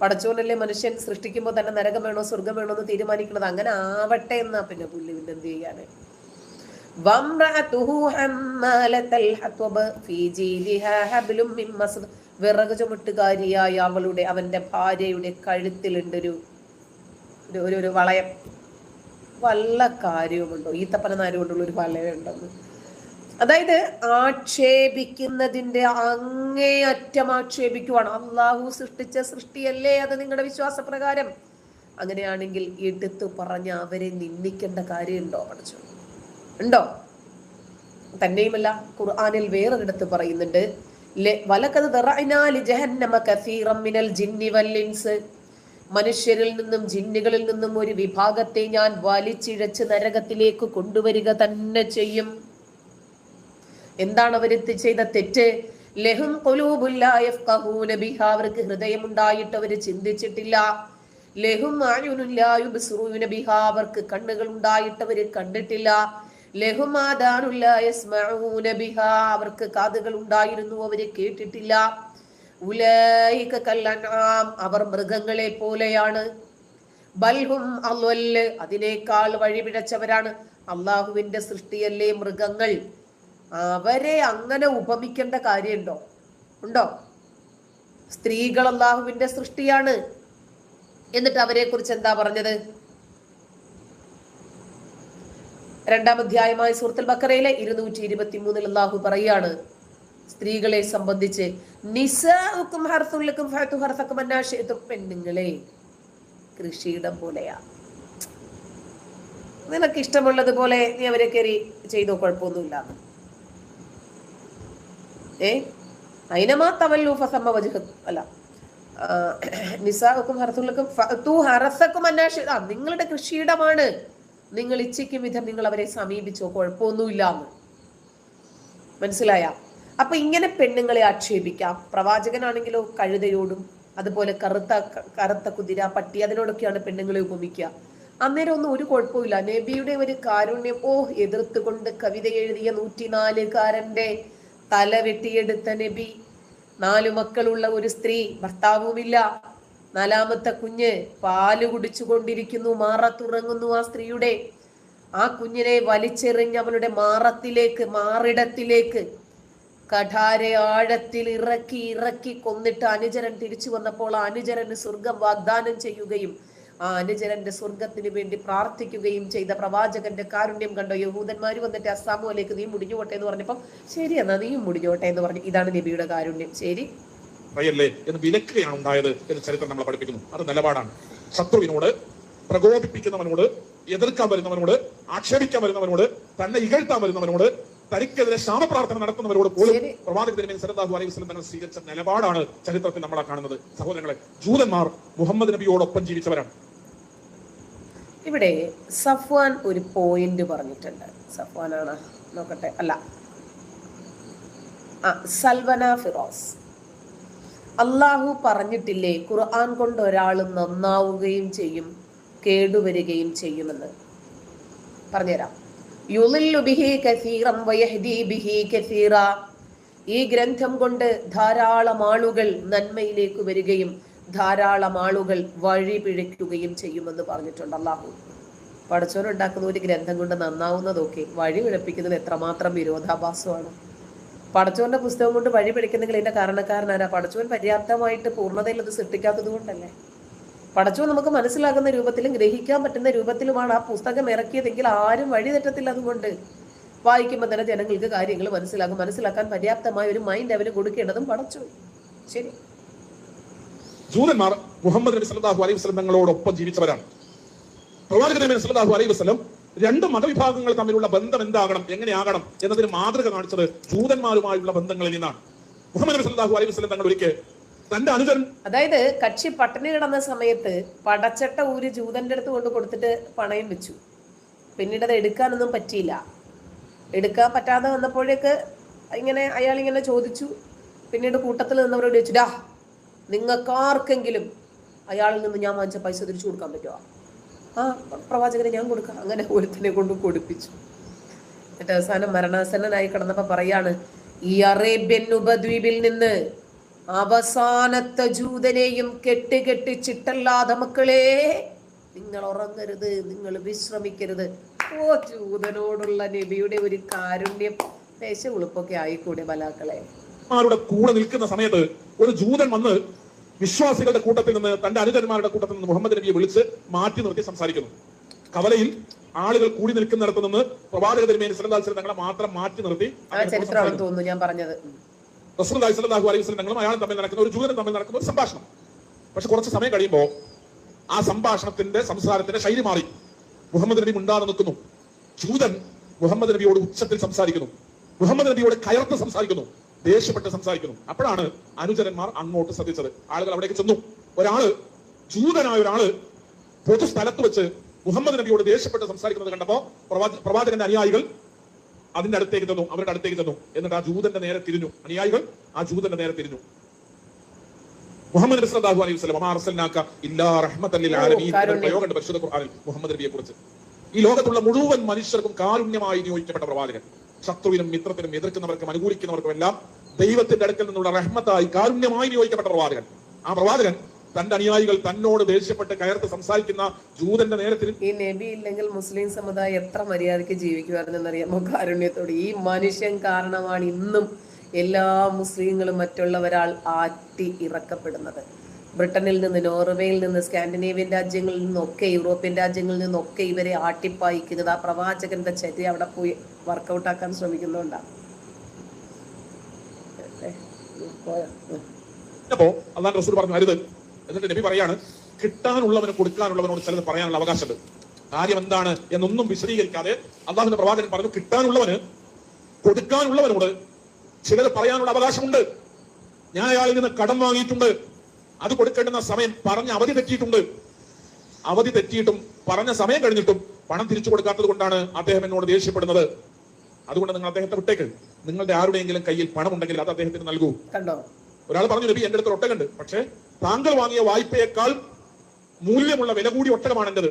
പടച്ചോനല്ലേ മനുഷ്യൻ സൃഷ്ടിക്കുമ്പോൾ തന്നെ നരകം വേണോ സ്വർഗം വേണോ എന്ന് തീരുമാനിക്കുന്നത്? അങ്ങനെ ആവട്ടെ എന്നാ പിന്നെ പുല്ലി പിന്നെ എന്ത് ചെയ്യാണ്. വിറക് ചുമട്ടുകാരിയായ അവളുടെ അവന്റെ ഭാര്യയുടെ കഴുത്തിലുണ്ടൊരു ഒരു ഒരു വളയം. വല്ല കാര്യവുമുണ്ടോ? ഈത്തപ്പന നാരുകൊണ്ടുള്ള ഒരു വലയുണ്ടെന്ന്. അതായത് ആക്ഷേപിക്കുന്നതിന്റെ അങ്ങേയറ്റം ആക്ഷേപിക്കുവാണ്. അള്ളാഹു സൃഷ്ടിച്ച സൃഷ്ടിയല്ലേ അത് നിങ്ങളുടെ വിശ്വാസപ്രകാരം? അങ്ങനെയാണെങ്കിൽ എടുത്തു പറഞ്ഞ അവരെ നിന്ദിക്കേണ്ട കാര്യമുണ്ടോ? പഠിച്ചു. ഉണ്ടോ? തന്നെയുമല്ല ഖുർആാനിൽ വേറൊരിടത്ത് പറയുന്നുണ്ട്. വലക്കത് ജഹന്നമ കസീറം മിനൽ ജിന്നി വൽ ഇൻസ്. മനുഷ്യരിൽ നിന്നും ജിന്നുകളിൽ നിന്നും ഒരു വിഭാഗത്തെ ഞാൻ വലിച്ചിഴച്ച് നരകത്തിലേക്ക് കൊണ്ടുവരിക തന്നെ ചെയ്യും. എന്താണ് അവർ ചെയ്ത തെറ്റ്? ലഹും ലാ അവർക്ക് ഹൃദയമുണ്ടായിട്ട് അവർ ചിന്തിച്ചിട്ടില്ല. ലഹും ബിഹാ അവർക്ക് കണ്ണുകൾ ഉണ്ടായിട്ട് അവർ കണ്ടിട്ടില്ല. ലഹും ബിഹാ അവർക്ക് കാതുകൾ ഉണ്ടായിരുന്നു അവർ കേട്ടിട്ടില്ല. അവർ മൃഗങ്ങളെ പോലെയാണ്. ബൽഹും അല്ല അതിനേക്കാൾ വഴിപിഴച്ചവരാണ്. അള്ളാഹുവിന്റെ സൃഷ്ടിയല്ലേ മൃഗങ്ങൾ? അവരെ അങ്ങനെ ഉപമിക്കേണ്ട കാര്യമുണ്ടോ? ഉണ്ടോ? സ്ത്രീകൾ അള്ളാഹുവിന്റെ സൃഷ്ടിയാണ്. എന്നിട്ട് അവരെ കുറിച്ച് എന്താ പറഞ്ഞത്? രണ്ടാം അധ്യായമായ സുഹൃത്തുൽ ബക്കറയിലെ ഇരുന്നൂറ്റി ഇരുപത്തി മൂന്നിൽ അള്ളാഹു പറയാണ് സ്ത്രീകളെ സംബന്ധിച്ച് നിസാഉക്കും ഹർസുലക്കും ഫഅതു ഹർസക്കും അന്നാശയത്തും പെണ്ണുങ്ങളെ കൃഷിയിടം പോലെയാ. നിനക്ക് ഇഷ്ടമുള്ളതുപോലെ നീ അവരെ കയറി ചെയ്തോ കുഴപ്പമൊന്നുമില്ല. ഏ? അയിനമാ തവല്ലു ഫസമ്മ വജുഹ അല്ല നിസാക്കും ഹർസുല്ലക്കും ഫഅതു ഹർസക്കും അന്നാശ നിങ്ങളുടെ കൃഷിയിടമാണ്. നിങ്ങൾ ഇച്ഛിക്കും വിധം നിങ്ങൾ അവരെ സമീപിച്ചോ കുഴപ്പമൊന്നുമില്ല മനസ്സിലായ? അപ്പൊ ഇങ്ങനെ പെണ്ണുങ്ങളെ ആക്ഷേപിക്കാം. പ്രവാചകനാണെങ്കിലോ കഴുതയോടും അതുപോലെ കറുത്ത കറുത്ത കുതിര പട്ടി അതിനോടൊക്കെയാണ് പെണ്ണുങ്ങളെ ഉപമിക്കുക. അന്നേരം ഒന്നും ഒരു കുഴപ്പമില്ല നബിയുടെ ഒരു കാരുണ്യം ഓ എതിർത്തുകൊണ്ട് കവിത എഴുതിയ നൂറ്റിനാലുകാരന്റെ തല വെട്ടിയെടുത്ത നബി നാലു മക്കളുള്ള ഒരു സ്ത്രീ ഭർത്താവുമില്ല. നാലാമത്തെ കുഞ്ഞ് പാൽ കുടിച്ചുകൊണ്ടിരിക്കുന്നു മാറത്തുറങ്ങുന്നു ആ സ്ത്രീയുടെ. ആ കുഞ്ഞിനെ വലിച്ചെറിഞ്ഞ് അവളുടെ മാറത്തിലേക്ക് മാറിടത്തിലേക്ക് കഠാര ആഴത്തിൽ ഇറക്കി ഇറക്കി കൊന്നിട്ട് അനുചരൻ തിരിച്ചു വന്നപ്പോൾ ആ അനുചരന് സ്വർഗം വാഗ്ദാനം ചെയ്യുകയും ആ അനുചരന്റെ സ്വർഗത്തിന് വേണ്ടി പ്രാർത്ഥിക്കുകയും ചെയ്ത പ്രവാചകന്റെ കാരുണ്യം കണ്ടോ? യഹൂദന്മാർ വന്നിട്ട് അസ്സാമുലേക്ക് നീ മുടിഞ്ഞോട്ടെ എന്ന് പറഞ്ഞപ്പോ ശരി എന്നാ നീയും മുടിഞ്ഞോട്ടെ എന്ന് പറഞ്ഞു. ഇതാണ് നബിയുടെ കാരുണ്യം. ശരി. പറയല്ലേ? എന്ന് വിലക്കുകയാണ് ഉണ്ടായത് എന്ന് ചരിത്രം നമ്മളെ പഠിപ്പിക്കുന്നു. അത് നിലപാടാണ്. ശത്രുവിനോട് പ്രകോപിപ്പിക്കുന്നവനോട് എതിർക്കാൻ വരുന്നവനോട് ആക്ഷേപിക്കാൻ വരുന്നവനോട് തന്നെ ഇകഴ്ത്താൻ വരുന്നവനോട് തനിക്കെതിരെ ശാമപ്രാർത്ഥന നടത്തുന്നവരോട് പോലും ശരി. പ്രവാചക തിരുമേനി സല്ലല്ലാഹു അലൈഹി വസ്ലം തങ്ങൾ സ്വീകരിച്ച നിലപാടാണ് ചരിത്രത്തിൽ നമ്മളെ കാണുന്നത്. സഹോദരങ്ങളെ ജൂതന്മാർ മുഹമ്മദ് നബിയോടൊപ്പം ജീവിച്ചവരാണ്. ഇവിടെ സഫ്വാൻ ഒരു പോയിന്റ് പറഞ്ഞിട്ടുണ്ട്. സഫ്വാനാണ് നോക്കട്ടെ. അല്ല. ആ സൽവന ഫിറോസ്. അള്ളാഹു പറഞ്ഞിട്ടില്ലേ ഖുർആൻ കൊണ്ട് ഒരാൾ നന്നാവുകയും ചെയ്യും കേടുവരികയും ചെയ്യുമെന്ന്? പറഞ്ഞുതരാം. ഈ ഗ്രന്ഥം കൊണ്ട് ധാരാളം ആളുകൾ നന്മയിലേക്ക് വരികയും ധാരാളം ആളുകൾ വഴി പിഴയ്ക്കുകയും ചെയ്യുമെന്ന് പറഞ്ഞിട്ടുണ്ട് അള്ളാഹു പടച്ചോനുണ്ടാക്കുന്ന ഒരു ഗ്രന്ഥം കൊണ്ട് നന്നാവുന്നതൊക്കെ വഴി പിഴപ്പിക്കുന്നത് എത്രമാത്രം വിരോധാഭാസമാണ്. പടച്ചോന്റെ പുസ്തകം കൊണ്ട് വഴി പിഴയ്ക്കുന്നെങ്കിൽ ഇതിന്റെ കാരണക്കാരനാരാ? പടച്ചോൻ പര്യാപ്തമായിട്ട് പൂർണതയിൽ അത് സൃഷ്ടിക്കാത്തത് കൊണ്ടല്ലേ? പടച്ചോൻ നമുക്ക് മനസ്സിലാകുന്ന രൂപത്തിലും ഗ്രഹിക്കാൻ പറ്റുന്ന രൂപത്തിലുമാണ് ആ പുസ്തകം ഇറക്കിയതെങ്കിൽ ആരും വഴി തെറ്റത്തില്ല അതുകൊണ്ട്. വായിക്കുമ്പോൾ തന്നെ ജനങ്ങൾക്ക് കാര്യങ്ങൾ മനസ്സിലാകും. മനസ്സിലാക്കാൻ പര്യാപ്തമായ ഒരു മൈൻഡ് അവന് കൊടുക്കേണ്ടതും പടച്ചു ശരി. ജൂതന്മാർ മുഹമ്മദ് നബി സല്ലല്ലാഹു അലൈഹി വസല്ലം തങ്ങളോടൊപ്പം ജീവിച്ചവരാണ്. പ്രവാചക നബി സല്ലല്ലാഹു അലൈഹി വസല്ലം രണ്ട് മതവിഭാഗങ്ങൾ തമ്മിലുള്ള ബന്ധം എന്താകണം എങ്ങനെയാകണം എന്നതിന് മാതൃക കാണിച്ചത് ജൂതന്മാരുമായുള്ള ബന്ധങ്ങളിൽ നിന്നാണ്. മുഹമ്മദ് നബി സല്ലല്ലാഹു അലൈഹി വസല്ലം തങ്ങൾ ഒരിക്കൽ തന്റെ അനുചരൻ. അതായത് കക്ഷി പട്ടിണി കിടന്ന സമയത്ത് പടച്ചട്ട ഊര് ജൂതന്റെ അടുത്ത് കൊണ്ട് കൊടുത്തിട്ട് പണയം വെച്ചു. പിന്നീട് അത് എടുക്കാനൊന്നും പറ്റിയില്ല. എടുക്കാൻ പറ്റാതെ വന്നപ്പോഴേക്ക് ഇങ്ങനെ അയാൾ ഇങ്ങനെ ചോദിച്ചു. പിന്നീട് കൂട്ടത്തിൽ നിന്നവരോട് ചോദിച്ചു ഡാ നിങ്ങൾക്കാർക്കെങ്കിലും അയാളിൽ നിന്ന് ഞാൻ വാങ്ങിച്ച പൈസ തിരിച്ചു കൊടുക്കാൻ പറ്റുമോ ആ പ്രവാചകനെ ഞാൻ കൊടുക്കാം. അങ്ങനെ ഒരുത്തിനെ കൊണ്ട് കൊടുപ്പിച്ചു. എന്നിട്ട് അവസാനം മരണാസന്നനായി കിടന്നപ്പോ പറയാണ് ഈ അറേബ്യൻ ഉപദ്വീപിൽ നിന്ന് അവസാനത്തെ ജൂതനെയും കെട്ടുകെട്ടി കെട്ടി ചിട്ടല്ലാതെ മക്കളെ നിങ്ങൾ ഉറങ്ങരുത് നിങ്ങൾ വിശ്രമിക്കരുത്. ഓ ജൂതനോടുള്ള നബിയുടെ ഒരു കാരുണ്യം ദേശ ഉളുപ്പൊക്കെ ആയിക്കൂടെ ബലാക്കളെ. മാരുടെ കൂടെ നിൽക്കുന്ന സമയത്ത് ഒരു ജൂതൻ വന്ന് വിശ്വാസികളുടെ കൂട്ടത്തിൽ നിന്ന് തന്റെ അനുചരന്മാരുടെ കൂട്ടത്തിൽ നിന്ന് മുഹമ്മദ് നബിയെ വിളിച്ച് മാറ്റി നിർത്തി സംസാരിക്കുന്നു. കവലയിൽ ആളുകൾ കൂടി നിൽക്കുന്നിടത്ത് നിന്ന് പ്രവാചക തിരുമേനി തങ്ങളെ മാത്രം മാറ്റി നിർത്തി ആ തോന്നുന്നു ഞാൻ പറഞ്ഞത്. സ്വല്ലല്ലാഹു അലൈഹി വസല്ലം തങ്ങളും അയാളും തമ്മിൽ നടക്കുന്ന ഒരു ജൂതനും തമ്മിൽ നടക്കുന്ന ഒരു സംഭാഷണം. പക്ഷെ കുറച്ച് സമയം കഴിയുമ്പോൾ ആ സംഭാഷണത്തിന്റെ സംസാരത്തിന്റെ ശൈലി മാറി. മുഹമ്മദ് നബി മുണ്ടാതെ നിൽക്കുന്നു. ജൂതൻ മുഹമ്മദ് നബിയോട് ഉച്ചത്തിൽ സംസാരിക്കുന്നു. മുഹമ്മദ് നബിയോട് കയർത്ത് സംസാരിക്കുന്നു. ദേഷ്യപ്പെട്ട് സംസാരിക്കുന്നു. അപ്പോഴാണ് അനുചരന്മാർ അങ്ങോട്ട് ശ്രദ്ധിച്ചത്. ആളുകൾ അവിടേക്ക് ചെന്നു. ഒരാൾ ജൂതനായ ഒരാൾ പൊതു സ്ഥലത്ത് വെച്ച് മുഹമ്മദ് നബിയോട് ദേഷ്യപ്പെട്ട് സംസാരിക്കുന്നത് കണ്ടപ്പോ പ്രവാച- പ്രവാചകന്റെ അനുയായികൾ അതിന്റെ അടുത്തേക്ക് തന്നു അവരുടെ അടുത്തേക്ക് തന്നു എന്നിട്ട് ആ ജൂതന്റെ നേരെ തിരിഞ്ഞു. അനുയായികൾ ആ ജൂതന്റെ നേരെ തിരിഞ്ഞു. മുഹമ്മദ് സല്ലല്ലാഹു അലൈഹി വസല്ലം അർസൽനാക ഇല്ലാ റഹ്മത്തൻ ലിൽ ആലമീൻ എന്ന കാരുണ്യം. പരിശുദ്ധ ഖുർആനിൽ മുഹമ്മദ് നബിയെ കുറിച്ച്. ഈ ലോകത്തുള്ള മുഴുവൻ മനുഷ്യർക്കും കാരുണ്യമായി നിയോഗിക്കപ്പെട്ട പ്രവാചകൻ. ശത്രുവിനും മിത്രത്തിനും എതിർക്കുന്നവർക്കും അനുകൂലിക്കുന്നവർക്കും എല്ലാം ദൈവത്തിന്റെ അടുക്കൽ നിന്നുള്ള റഹ്മത്തായി കാരുണ്യമായി നിയോഗിക്കപ്പെട്ട പ്രവാചകൻ. ആ പ്രവാചകൻ തന്റെ അനുയായികൾ തന്നോട് ദേഷ്യപ്പെട്ട് കയർത്ത് സംസാരിക്കുന്ന ജൂതന്റെ നേരത്തിൽ ഈ നബി ഇല്ലെങ്കിൽ മുസ്ലിം സമുദായം എത്ര മര്യാദയ്ക്ക് ജീവിക്കുമായിരുന്നെന്നറിയാമോ? കാരുണ്യത്തോട്. ഈ മനുഷ്യൻ കാരണമാണ് ഇന്നും എല്ലാ മുസ്ലിങ്ങളും മറ്റുള്ളവരാൾ ആറ്റി ഇറക്കപ്പെടുന്നത്. ബ്രിട്ടനിൽ നിന്ന് നോർവേയിൽ നിന്ന് സ്കാൻഡിനേവ്യൻ രാജ്യങ്ങളിൽ നിന്നൊക്കെ യൂറോപ്യൻ രാജ്യങ്ങളിൽ നിന്നൊക്കെ ഇവരെ ആട്ടിപ്പായിക്കുന്നത്. ആ പ്രവാചകന്റെ ചര്യ അവിടെ പോയി വർക്കൗട്ട് ആക്കാൻ ശ്രമിക്കുന്നുണ്ടാണ്. അപ്പോ അള്ളാഹ് റസൂൽ പറഞ്ഞു അരുത്. എന്നിട്ട് നബി പറയാണ് കിട്ടാനുള്ളവന് കൊടുക്കാനുള്ളവനോട് ചിലത് പറയാനുള്ള അവകാശമുണ്ട്. കാര്യം എന്താണ് എന്നൊന്നും വിശദീകരിക്കാതെ അള്ളാഹുന്റെ പ്രവാചകൻ പറഞ്ഞു കിട്ടാനുള്ളവന് കൊടുക്കാനുള്ളവനോട് ചിലത് പറയാനുള്ള അവകാശമുണ്ട്. ഞാൻ അയാളിൽ നിന്ന് കടം വാങ്ങിയിട്ടുണ്ട്. അത് കൊടുക്കേണ്ടുന്ന സമയം പറഞ്ഞ അവധി തെറ്റിയിട്ടുണ്ട്. അവധി തെറ്റിയിട്ടും പറഞ്ഞ സമയം കഴിഞ്ഞിട്ടും പണം തിരിച്ചു കൊടുക്കാത്തത് കൊണ്ടാണ് അദ്ദേഹം എന്നോട് ദേഷ്യപ്പെടുന്നത്. അതുകൊണ്ട് നിങ്ങൾ അദ്ദേഹത്തെ വിട്ടേക്ക്. നിങ്ങളുടെ ആരുടെയെങ്കിലും കയ്യിൽ പണം ഉണ്ടെങ്കിൽ അത് അദ്ദേഹത്തിന് നൽകൂ. കണ്ടോ? ഒരാൾ പറഞ്ഞു നബി എന്റെ അടുത്ത് ഒട്ടകുണ്ട് പക്ഷേ താങ്കൾ വാങ്ങിയ വായ്പയേക്കാൾ മൂല്യമുള്ള വില കൂടി ഒട്ടകമാണ് എന്റേത്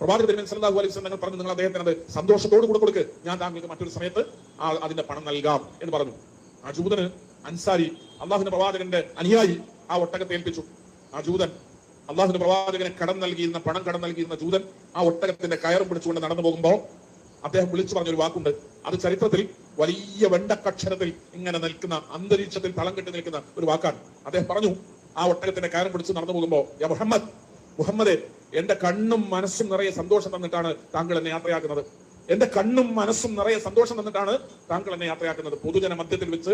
പ്രവാചക തിരുമൻ സല്ലല്ലാഹു അലൈഹി വസല്ലം പറഞ്ഞു. നിങ്ങൾ അദ്ദേഹത്തിന് അത് സന്തോഷത്തോട് കൂടെ കൊടുക്ക്. ഞാൻ താങ്കൾക്ക് മറ്റൊരു സമയത്ത് ആ അതിന്റെ പണം നൽകാം എന്ന് പറഞ്ഞു. ആ ജൂതന് അൻസാരി അള്ളാഹുവിന്റെ പ്രവാചകന്റെ അനുയായി ആ ഒട്ടകത്തെ ഏൽപ്പിച്ചു. ആ ജൂതൻ പ്രവാചകനെ കടം നൽകിയിരുന്ന പണം കടം നൽകിയിരുന്ന ജൂതൻ ആ ഒട്ടകത്തിന്റെ കയറും പിടിച്ചുകൊണ്ട് നടന്നു പോകുമ്പോൾ അദ്ദേഹം വിളിച്ചു പറഞ്ഞൊരു വാക്കുണ്ട്. അത് ചരിത്രത്തിൽ വലിയ വെണ്ടക്കക്ഷരത്തിൽ ഇങ്ങനെ നിൽക്കുന്ന അന്തരീക്ഷത്തിൽ തളം കെട്ടി നിൽക്കുന്ന ഒരു വാക്കാണ്. അദ്ദേഹം പറഞ്ഞു ആ ഒട്ടകത്തിന്റെ കാരം പിടിച്ച് നടന്നു പോകുമ്പോ മുഹമ്മദ് മുഹമ്മദെ എന്റെ കണ്ണും മനസ്സും നിറയെ സന്തോഷം തന്നിട്ടാണ് താങ്കൾ എന്നെ യാത്രയാക്കുന്നത്. എന്റെ കണ്ണും മനസ്സും നിറയെ സന്തോഷം തന്നിട്ടാണ് താങ്കൾ എന്നെ യാത്രയാക്കുന്നത്. പൊതുജന മധ്യത്തിൽ വെച്ച്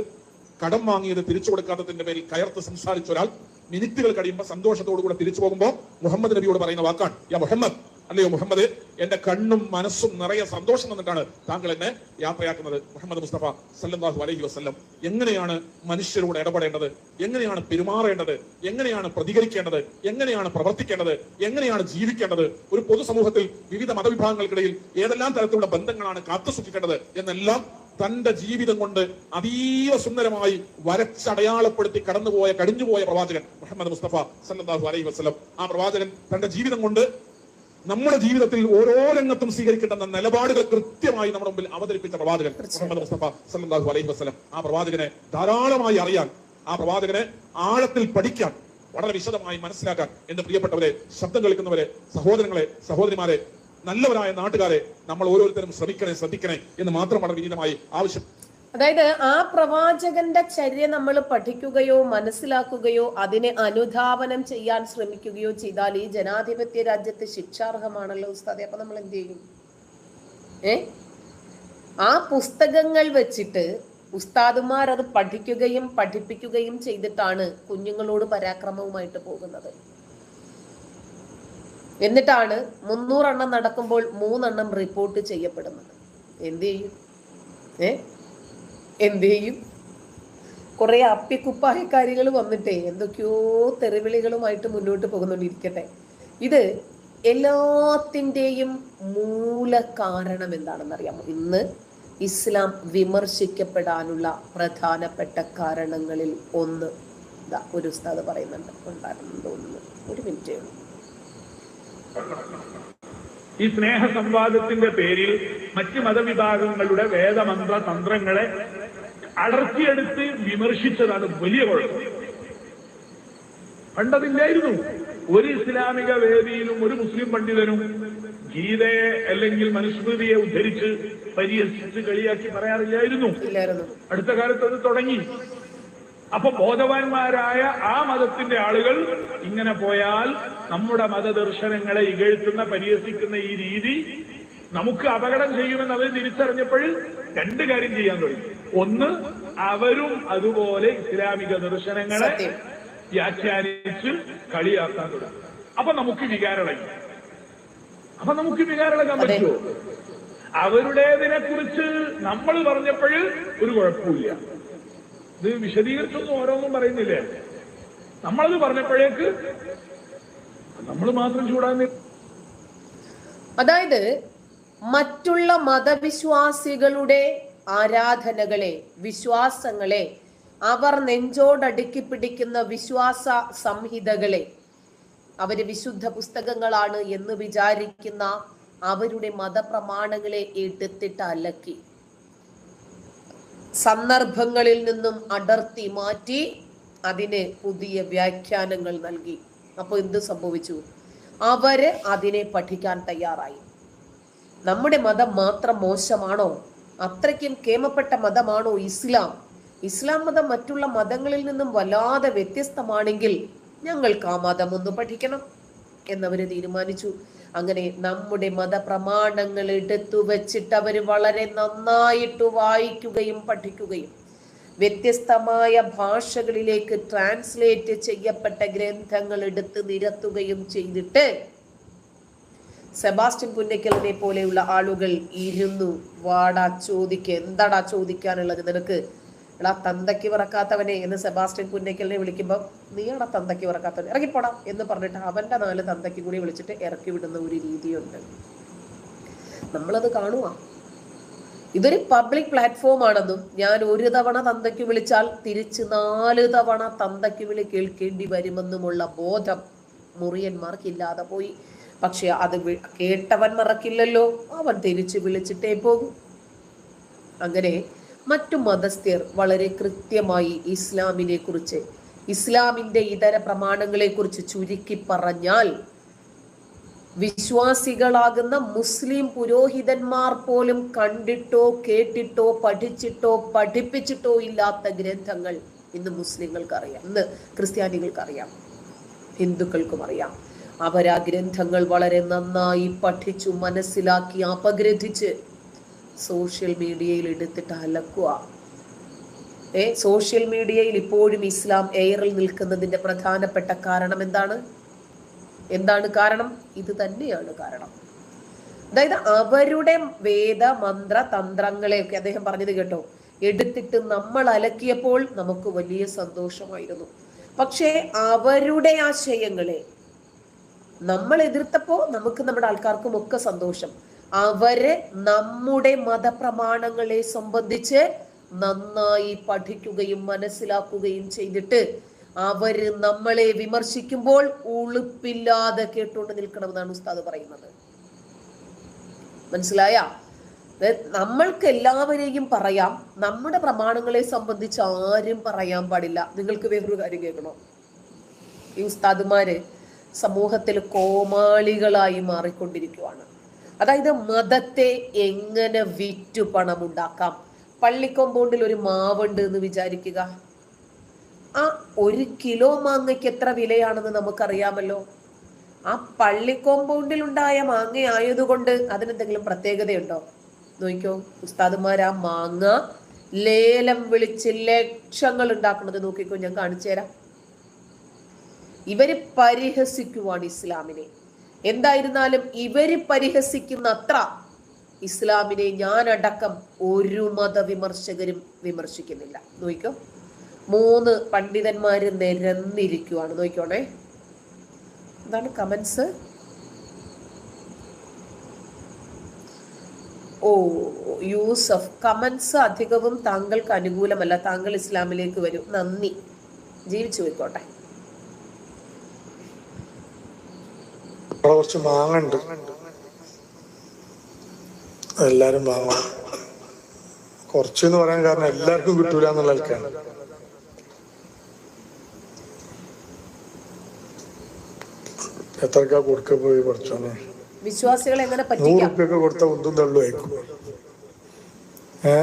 കടം വാങ്ങിയത് തിരിച്ചു കൊടുക്കാത്തതിന്റെ പേരിൽ കയർത്ത് സംസാരിച്ച ഒരാൾ മിനിറ്റുകൾ കഴിയുമ്പോൾ സന്തോഷത്തോടു കൂടെ തിരിച്ചു പോകുമ്പോൾ മുഹമ്മദ് നബിയോട് പറയുന്ന വാക്കാണ് യാ മുഹമ്മദ് അല്ലയോ മുഹമ്മദ്? എന്റെ കണ്ണും മനസ്സും നിറയെ സന്തോഷം തന്നിട്ടാണ് താങ്കൾ എന്നെ യാത്രയാക്കുന്നത്. മുഹമ്മദ് മുസ്തഫ സല്ലാഹു അലൈഹി വസല്ലം എങ്ങനെയാണ് മനുഷ്യരോട് ഇടപെടേണ്ടത്? എങ്ങനെയാണ് പെരുമാറേണ്ടത്? എങ്ങനെയാണ് പ്രതികരിക്കേണ്ടത്? എങ്ങനെയാണ് പ്രവർത്തിക്കേണ്ടത്? എങ്ങനെയാണ് ജീവിക്കേണ്ടത്? ഒരു പൊതുസമൂഹത്തിൽ വിവിധ മതവിഭാഗങ്ങൾക്കിടയിൽ ഏതെല്ലാം തരത്തിലുള്ള ബന്ധങ്ങളാണ് കാത്തുസൂക്ഷിക്കേണ്ടത് എന്നെല്ലാം തന്റെ ജീവിതം കൊണ്ട് അതീവ സുന്ദരമായി വരച്ചടയാളപ്പെടുത്തി കടന്നുപോയ കഴിഞ്ഞുപോയ പ്രവാചകൻ മുഹമ്മദ് മുസ്തഫ സല്ലാഹു അലൈഹി വസ്ലം ആ പ്രവാചകൻ തന്റെ ജീവിതം കൊണ്ട് നമ്മുടെ ജീവിതത്തിൽ ഓരോ രംഗത്തും സ്വീകരിക്കേണ്ട നിലപാടുകൾ കൃത്യമായി നമ്മുടെ മുമ്പിൽ അവതരിപ്പിച്ച പ്രവാചകൻ മുഹമ്മദ് മുസ്തഫ സല്ലല്ലാഹു അലൈഹി വസ്ലം ആ പ്രവാചകനെ ധാരാളമായി അറിയാൻ ആ പ്രവാചകനെ ആഴത്തിൽ പഠിക്കാൻ വളരെ വിശദമായി മനസ്സിലാക്കാൻ എന്റെ പ്രിയപ്പെട്ടവരെ ശബ്ദം കേൾക്കുന്നവരെ സഹോദരങ്ങളെ സഹോദരിമാരെ നല്ലവരായ നാട്ടുകാരെ നമ്മൾ ഓരോരുത്തരും ശ്രമിക്കണേ ശ്രദ്ധിക്കണേ എന്ന് മാത്രം വളരെ വിനീതമായി ആവശ്യം. അതായത് ആ പ്രവാചകന്റെ ചര്യ നമ്മൾ പഠിക്കുകയോ മനസ്സിലാക്കുകയോ അതിനെ അനുധാവനം ചെയ്യാൻ ശ്രമിക്കുകയോ ചെയ്താൽ ഈ ജനാധിപത്യ രാജ്യത്ത് ശിക്ഷാർഹമാണല്ലോ ഉസ്താദെ. അപ്പൊ നമ്മൾ എന്ത് ചെയ്യും? ഏ? ആ പുസ്തകങ്ങൾ വെച്ചിട്ട് ഉസ്താദുമാർ അത് പഠിക്കുകയും പഠിപ്പിക്കുകയും ചെയ്തിട്ടാണ് കുഞ്ഞുങ്ങളോട് പരാക്രമവുമായിട്ട് പോകുന്നത്. എന്നിട്ടാണ് മുന്നൂറെണ്ണം നടക്കുമ്പോൾ മൂന്നെണ്ണം റിപ്പോർട്ട് ചെയ്യപ്പെടുന്നത്. എന്ത് ചെയ്യും? ഏ? എന്ത് ചെയ്യും? കുറെ അപ്പിക്കുപ്പായക്കാരികൾ വന്നിട്ടേ എന്തൊക്കെയോ തെറിവിളികളുമായിട്ട് മുന്നോട്ട് പോകുന്നുകൊണ്ടിരിക്കട്ടെ ഇത് എല്ലാത്തിന്റെയും മൂല കാരണം എന്താണെന്ന് അറിയാമോ ഇന്ന് ഇസ്ലാം വിമർശിക്കപ്പെടാനുള്ള പ്രധാനപ്പെട്ട കാരണങ്ങളിൽ ഒന്ന്. ഇതാ ഒരു ഉസ്താദ് പറയുന്നുണ്ട്. ഉണ്ടായിരുന്നു തോന്നുന്നു. ഒരു മിനിറ്റേ ഉള്ളൂ. ഈ സ്നേഹ സംവാദത്തിന്റെ പേരിൽ മറ്റ് മതവിഭാഗങ്ങളുടെ വേദമന്ത്ര തന്ത്രങ്ങളെ അടർത്തിയെടുത്ത് വിമർശിച്ചതാണ് വലിയ കുഴപ്പം. പണ്ടതില്ലായിരുന്നു. ഒരു ഇസ്ലാമിക വേദിയിലും ഒരു മുസ്ലിം പണ്ഡിതനും ഗീതയെ അല്ലെങ്കിൽ മനുസ്മൃതിയെ ഉദ്ധരിച്ച് പരിഹസിച്ച് കളിയാക്കി പറയാറില്ലായിരുന്നു. അടുത്ത കാലത്ത് അത് തുടങ്ങി. അപ്പൊ ബോധവാന്മാരായ ആ മതത്തിന്റെ ആളുകൾ ഇങ്ങനെ പോയാൽ നമ്മുടെ മതദർശനങ്ങളെ ഇകഴ്ത്തുന്ന പരിഹസിക്കുന്ന ഈ രീതി നമുക്ക് അപകടം ചെയ്യുമെന്ന് അവർ തിരിച്ചറിഞ്ഞപ്പോൾ രണ്ട് കാര്യം ചെയ്യാൻ തുടങ്ങി. ഒന്ന് അവരും അതുപോലെ ഇസ്ലാമിക ദർശനങ്ങളെ. വ്യാഖ്യാനിച്ച് കളിയാക്കാൻ തുടങ്ങി. അപ്പൊ നമുക്ക് വികാരടങ്ങി അപ്പൊ നമുക്ക് വികാരളക്കാൻ അതെ. പറ്റുമോ? അവരുടേതിനെ കുറിച്ച് നമ്മൾ പറഞ്ഞപ്പോൾ ഒരു കുഴപ്പമില്ല. ഇത് വിശദീകരിച്ചൊന്നും ഓരോന്നും പറയുന്നില്ലേ? നമ്മളത് പറഞ്ഞപ്പോഴേക്ക് നമ്മൾ മാത്രം ചൂടാൻ അതായത് മറ്റുള്ള മതവിശ്വാസികളുടെ ആരാധനകളെ വിശ്വാസങ്ങളെ അവർ നെഞ്ചോടടുക്കി പിടിക്കുന്ന വിശ്വാസ സംഹിതകളെ. അവർ വിശുദ്ധ പുസ്തകങ്ങളാണ് എന്ന് വിചാരിക്കുന്ന അവരുടെ മതപ്രമാണങ്ങളെ എടുത്തിട്ട് അലക്കി. സന്ദർഭങ്ങളിൽ നിന്നും അടർത്തി മാറ്റി അതിന് പുതിയ വ്യാഖ്യാനങ്ങൾ നൽകി. അപ്പോൾ എന്ത് സംഭവിച്ചു? അവർ അതിനെ പഠിക്കാൻ തയ്യാറായി. നമ്മുടെ മതം മാത്രം മോശമാണോ? അത്രയ്ക്കും കേമപ്പെട്ട മതമാണോ ഇസ്ലാം? ഇസ്ലാം മതം മറ്റുള്ള മതങ്ങളിൽ നിന്നും വല്ലാതെ വ്യത്യസ്തമാണെങ്കിൽ ഞങ്ങൾക്ക് ആ മതം ഒന്ന് പഠിക്കണം എന്നവർ തീരുമാനിച്ചു. അങ്ങനെ നമ്മുടെ മതപ്രമാണങ്ങൾ എടുത്തു വെച്ചിട്ട് അവർ വളരെ നന്നായിട്ട് വായിക്കുകയും പഠിക്കുകയും വ്യത്യസ്തമായ ഭാഷകളിലേക്ക് ട്രാൻസ്ലേറ്റ് ചെയ്യപ്പെട്ട ഗ്രന്ഥങ്ങൾ എടുത്ത് നിരത്തുകയും ചെയ്തിട്ട് സെബാസ്റ്റ്യൻ പുന്നക്കലിനെ പോലെയുള്ള ആളുകൾ ഇരുന്നു. വാടാ ചോദിക്ക. എന്താടാ ചോദിക്കാനുള്ളത്? നിനക്ക് എടാ തന്തയ്ക്ക് വിറക്കാത്തവനെ എന്ന് സെബാസ്റ്റ്യൻ പുന്നക്കലിനെ വിളിക്കുമ്പോൾ നീയാടാ തന്തയ്ക്ക് വിറക്കാത്തവൻ ഇറങ്ങിപ്പോടാ എന്ന് പറഞ്ഞിട്ട് അവന്റെ നാല് തന്തയ്ക്ക് കൂടി വിളിച്ചിട്ട് ഇറക്കി വിടുന്ന ഒരു രീതിയുണ്ട്. നമ്മളത് കാണുക ഇതൊരു പബ്ലിക് പ്ലാറ്റ്ഫോം ആണെന്നും ഞാൻ ഒരു തവണ തന്തയ്ക്ക് വിളിച്ചാൽ തിരിച്ച് നാല് തവണ തന്തയ്ക്ക് വിളി കേൾക്കേണ്ടി വരുമെന്നുമുള്ള ബോധം മുറിയന്മാർക്കില്ലാതെ പോയി. പക്ഷെ അത് കേട്ടവൻ മറക്കില്ലല്ലോ. അവൻ തിരിച്ചു വിളിച്ചിട്ടേ പോകും. അങ്ങനെ മറ്റു മതസ്ഥർ വളരെ കൃത്യമായി ഇസ്ലാമിനെ കുറിച്ച് ഇസ്ലാമിന്റെ ഇതര പ്രമാണങ്ങളെ കുറിച്ച് ചുരുക്കി പറഞ്ഞാൽ വിശ്വാസികളാകുന്ന മുസ്ലിം പുരോഹിതന്മാർ പോലും കണ്ടിട്ടോ കേട്ടിട്ടോ പഠിച്ചിട്ടോ പഠിപ്പിച്ചിട്ടോ ഇല്ലാത്ത ഗ്രന്ഥങ്ങൾ ഇന്ന് മുസ്ലിങ്ങൾക്ക് അറിയാം ഇന്ന് ക്രിസ്ത്യാനികൾക്ക് അറിയാം ഹിന്ദുക്കൾക്കും അറിയാം. അവർ ആ ഗ്രന്ഥങ്ങൾ വളരെ നന്നായി പഠിച്ചു മനസ്സിലാക്കി അപഗ്രഥിച്ച് സോഷ്യൽ മീഡിയയിൽ എടുത്തിട്ട് അലക്കുക. ഏ സോഷ്യൽ മീഡിയയിൽ ഇപ്പോഴും ഇസ്ലാം എയറിൽ നിൽക്കുന്നതിന്റെ പ്രധാനപ്പെട്ട കാരണം എന്താണ്? എന്താണ് കാരണം? ഇത് തന്നെയാണ് കാരണം. അതായത് അവരുടെ വേദ മന്ത്ര തന്ത്രങ്ങളെയൊക്കെ അദ്ദേഹം പറഞ്ഞത് കേട്ടോ എടുത്തിട്ട് നമ്മൾ അലക്കിയപ്പോൾ നമുക്ക് വലിയ സന്തോഷമായിരുന്നു. പക്ഷേ അവരുടെ ആശയങ്ങളെ നമ്മൾ എതിർത്തപ്പോൾ നമുക്ക് നമ്മുടെ ആൾക്കാർക്കും ഒക്കെ സന്തോഷം. അവർ നമ്മുടെ മതപ്രമാണങ്ങളെ സംബന്ധിച്ച് നന്നായി പഠിക്കുകയും മനസ്സിലാക്കുകയും ചെയ്തിട്ട് അവർ നമ്മളെ വിമർശിക്കുമ്പോൾ ഉളുപ്പില്ലാതെ കേട്ടുകൊണ്ട് നിൽക്കണമെന്നാണ് ഉസ്താദ് പറയുന്നത്. മനസ്സിലായ? നമ്മൾക്ക് എല്ലാവരെയും പറയാം നമ്മുടെ പ്രമാണങ്ങളെ സംബന്ധിച്ച് ആരും പറയാൻ പാടില്ല. നിങ്ങൾക്ക് വേറൊരു കാര്യം കേൾക്കണോ? ഈ ഉസ്താദുമാര് സമൂഹത്തിൽ കോമാളികളായി മാറിക്കൊണ്ടിരിക്കുവാണ്. അതായത് മതത്തെ എങ്ങനെ വിറ്റു പണമുണ്ടാക്കാം? പള്ളി കോമ്പൗണ്ടിൽ ഒരു മാവുണ്ട് എന്ന് വിചാരിക്കുക. ആ ഒരു കിലോ മാങ്ങയ്ക്ക് എത്ര വിലയാണെന്ന് നമുക്കറിയാമല്ലോ. ആ പള്ളി കോമ്പൗണ്ടിൽ ഉണ്ടായ മാങ്ങ ആയതുകൊണ്ട് അതിനെന്തെങ്കിലും പ്രത്യേകതയുണ്ടോ? നോക്കിയോ ഉസ്താദുമാർ ആ മാങ്ങ ലേലം വിളിച്ച് ലക്ഷങ്ങൾ ഉണ്ടാക്കുന്നത് നോക്കിക്കോ ഞാൻ കാണിച്ചു തരാം ഇവർ പരിഹസിക്കുവാണ് ഇസ്ലാമിനെ. എന്തായിരുന്നാലും ഇവർ പരിഹസിക്കുന്ന അത്ര ഇസ്ലാമിനെ ഞാനടക്കം ഒരു മതവിമർശകരും വിമർശിക്കുന്നില്ല. നോക്കിക്കോ മൂന്ന് പണ്ഡിതന്മാർ നിരന്നിരിക്കുവാണ്. നോക്കിക്കോണേ. എന്താണ് കമൻസ്? ഓ യൂസഫ് കമൻസ് അധികവും താങ്കൾക്ക് അനുകൂലമല്ല. താങ്കൾ ഇസ്ലാമിലേക്ക് വരും. നന്ദി. ജീവിച്ചു പോയിക്കോട്ടെ. അവിടെ കുറച്ച് മാങ്ങ ഉണ്ട് എല്ലാരും വാങ്ങണം. കുറച്ചെന്ന് പറയാൻ കാരണം എല്ലാവർക്കും കിട്ടൂല എന്നുള്ള ആൾക്കാണ് എത്രക്കാ കൊടുക്ക പോയി കുറച്ചോനെ വിശ്വാസികളെ എങ്ങനെ നൂറ് പറ്റിക്കാം? ഉറുപ്പ്യൊക്കെ കൊടുത്ത ഒന്നും തള്ളു അയക്കും ഏ?